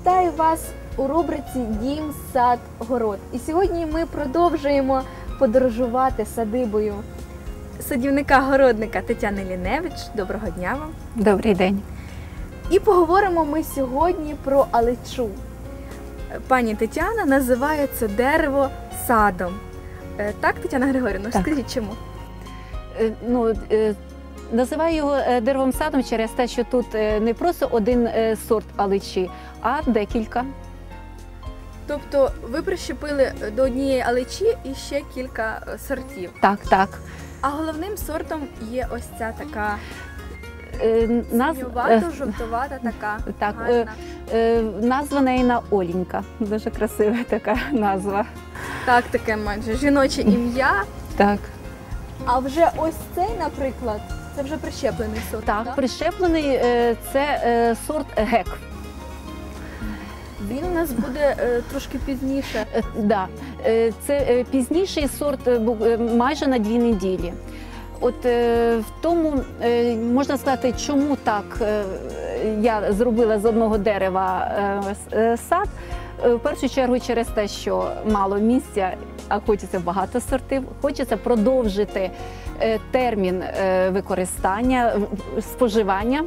Вітаю вас у рубриці Дім, сад, город. І сьогодні ми продовжуємо подорожувати садибою садівника-городника Тетяни Ліневич. Доброго дня вам! Добрий день. І поговоримо ми сьогодні про алечу. Пані Тетяна називає це дерево садом. Е, Так, Тетяна Григорівна, Так. скажіть чому? Е, Ну, е, називаю його е, деревом садом через те, що тут е, не просто один е, сорт аличі, а декілька. Тобто ви прищепили до однієї алечі і ще кілька сортів. Так, так. А головним сортом є ось ця така наз- синювато, жовтовата така. Так, гарна. назва неї Олінька. Дуже красива така назва. Так, таке майже жіноче ім'я. Так, А вже ось цей, наприклад, це вже прищеплений сорт. так, прищеплений е, це е, сорт гек. Він у нас буде е, трошки пізніше. Да. Це пізніший сорт майже на дві неділі. От в тому можна сказати, чому так я зробила з одного дерева сад. В першу чергу через те, що мало місця, а хочеться багато сортів, хочеться продовжити термін е, використання, споживання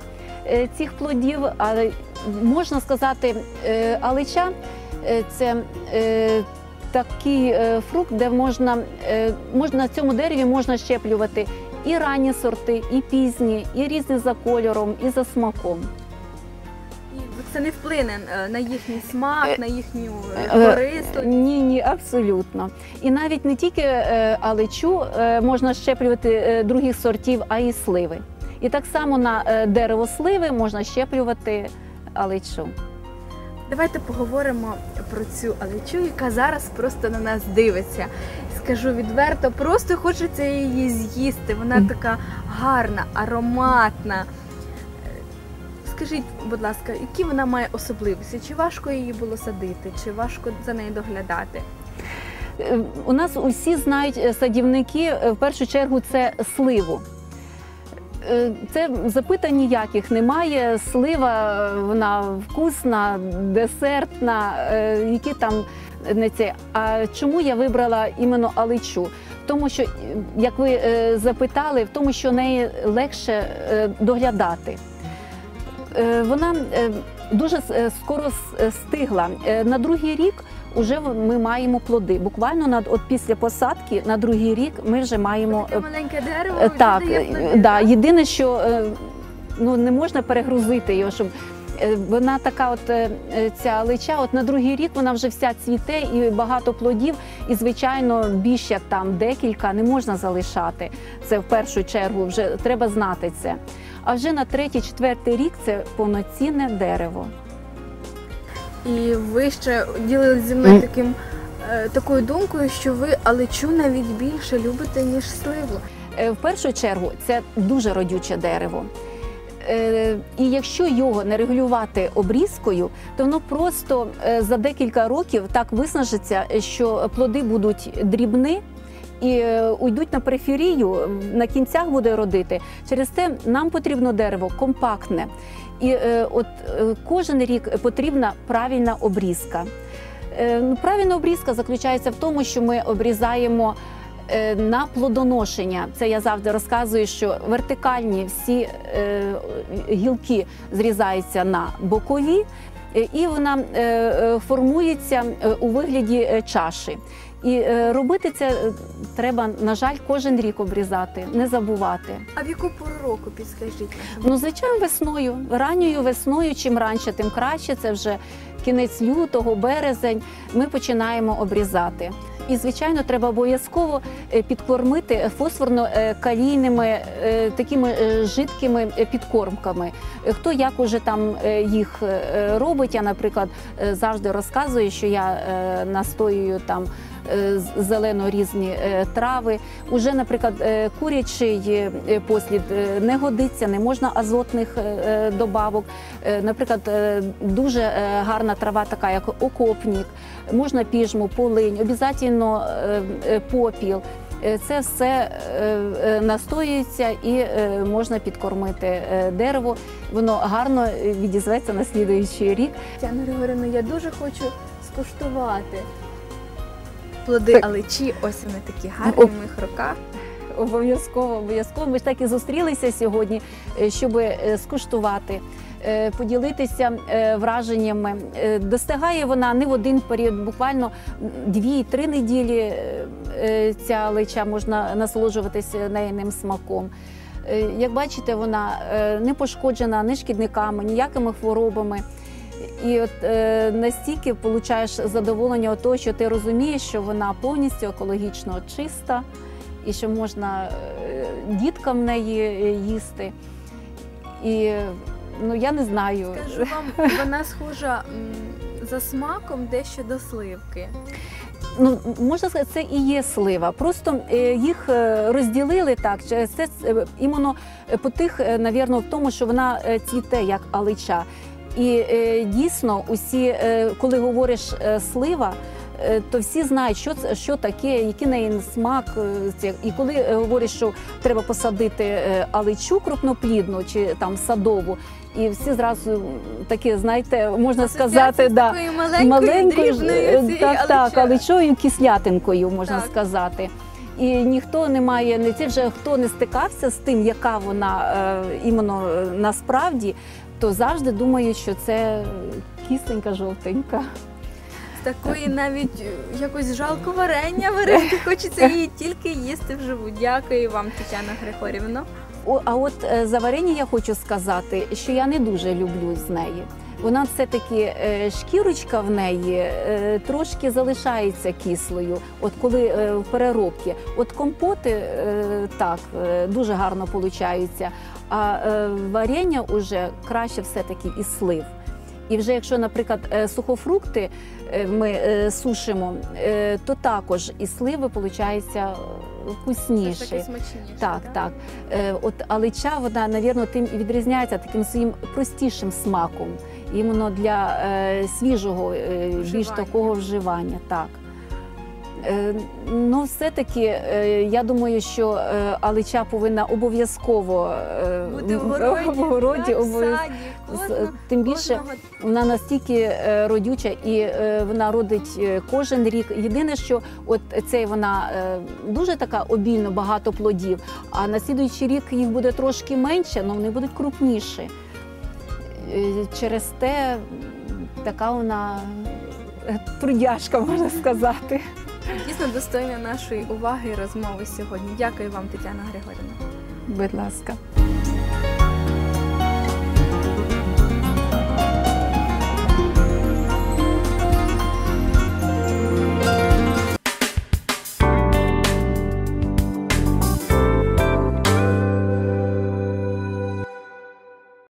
е, цих плодів. Але можна сказати, е, алича е, це е, такий е, фрукт, де можна, е, можна на цьому дереві можна щеплювати і ранні сорти, і пізні, і різні за кольором, і за смаком. Це не вплине е, на їхній смак, Е, на їхню е, Е. Ні, ні, абсолютно. І навіть не тільки алечу можна щеплювати других сортів, а й сливи. І так само на дерево сливи можна щеплювати алечу. Давайте поговоримо про цю алечу, яка зараз просто на нас дивиться. Скажу відверто, просто хочеться її з'їсти. Вона така гарна, ароматна. Скажіть, будь ласка, які вона має особливості? Чи важко її було садити, чи важко за нею доглядати? Е, У нас усі знають е, садівники, е, в першу чергу, це сливу. Це запитань ніяких немає. Слива вона вкусна, десертна, які там не це. А чому я вибрала іменно аличу? Тому що, як ви запитали, в тому, що неї легше доглядати. Е, Вона е, дуже е, скоро стигла. На другий рік вже ми маємо плоди. Буквально на от після посадки на другий рік ми вже маємо Таке маленьке дерево. Так, да. єдине, що ну, не можна перегрузити його, щоб вона така, от ця лича, от на другий рік вона вже вся цвіте і багато плодів, і звичайно, більш як там декілька не можна залишати. Це в першу чергу вже треба знати це. А вже на третій, четвертий рік це повноцінне дерево. І ви ще ділилися зі мною таким, е, такою думкою, що ви алечу навіть більше любите, ніж сливу. Е, В першу чергу це дуже родюче дерево. Е, І якщо його не регулювати обрізкою, то воно просто е, за декілька років так виснажиться, що плоди будуть дрібні і е, уйдуть на периферію, на кінцях буде родити. Через те нам потрібно дерево компактне. І е, от е, кожен рік потрібна правильна обрізка. Ну, Правильна обрізка заключається в тому, що ми обрізаємо на плодоношення. Це я завжди розказую, що вертикальні всі гілки зрізаються на бокові, і вона формується у вигляді чаші. І е, робити це е, треба, на жаль, кожен рік обрізати, не забувати. А в яку пору року підскажіть? Ну, звичайно, весною, ранньою весною, чим раніше, тим краще. Це вже кінець лютого, березень. Ми починаємо обрізати. І, звичайно, треба обов'язково е, підкормити фосфорно-калійними е, такими е, жидкими підкормками. Хто як уже там їх робить? Я, наприклад, завжди розказую, що я настоюю там зелено різні трави. Уже, наприклад, курячий послід не годиться, не можна азотних добавок. Наприклад, дуже гарна трава, така як окопнік, можна піжму, полинь, обов'язково е, е, попіл. Е, Це все настоюється і можна підкормити дерево. Воно гарно відізветься на слідуючий рік. Тетяна Григорівна, я дуже хочу скуштувати плоди Так. алечі. Ось вони такі гарні в моїх руках. Обов'язково, обов'язково. Ми ж так і зустрілися сьогодні, щоб скуштувати, поділитися е, враженнями. Е, Достигає вона не в один період, буквально дві-три неділі. е, е, Ця лича можна насолоджуватися неїним смаком. Е, Як бачите, вона е, не пошкоджена ні шкідниками, ніякими хворобами. І от е, настільки получаєш задоволення того, що ти розумієш, що вона повністю екологічно чиста і що можна е, діткам неї е, їсти. І ну я не знаю. Скажу вам, вона схожа м, за смаком дещо до сливки. Ну можна сказати, це і є слива. Просто е, їх е, розділили так. Це е, іменно е, по тих, е, навірно, в тому, що вона е, цвіте як алича. І е, дійсно, усі, е, коли говориш е, слива. Е, То всі знають, що що таке, який неї смак. е. І коли е, говорять, що треба посадити аличу крупноплідну чи там садову, і всі зразу м, такі, знаєте, можна сказати, да, маленькою, маленькою дрібною так, так, алечою кислятинкою, можна Так. сказати. І ніхто не має, не це вже хто не стикався з тим, яка вона е, іменно насправді, то завжди думають, що це кисленька, жовтенька. Такої навіть е, якось жалко варення варити. Хочеться її тільки їсти вживу. Дякую вам, Тетяна Григорівна. А от е, за варення я хочу сказати, що я не дуже люблю з неї. Вона все-таки е, шкірочка в неї трошки залишається кислою, от коли в переробці. От компоти так дуже гарно получаються, а варення вже краще все-таки із слив. І вже якщо, наприклад, е, сухофрукти е, ми е, сушимо, то також і сливи виходить Це ж вкусніше. таки смачніше. Так, да? так. От алича, вона, навірно, тим і відрізняється таким своїм простішим смаком. Іменно для свіжого, більш такого вживання. Так. Е, ну, все-таки е, я думаю, що е, алича повинна обов'язково Бути в городі, городі саді, Тим більше кожного вона настільки родюча і вона родить кожен рік. Єдине, що от цей вона дуже така обільно багато плодів, а на слідуючий рік їх буде трошки менше, але вони будуть крупніші. Через те така вона трудяшка, можна сказати. Дійсно достойна нашої уваги і розмови сьогодні. Дякую вам, Тетяна Григорівна. Будь ласка.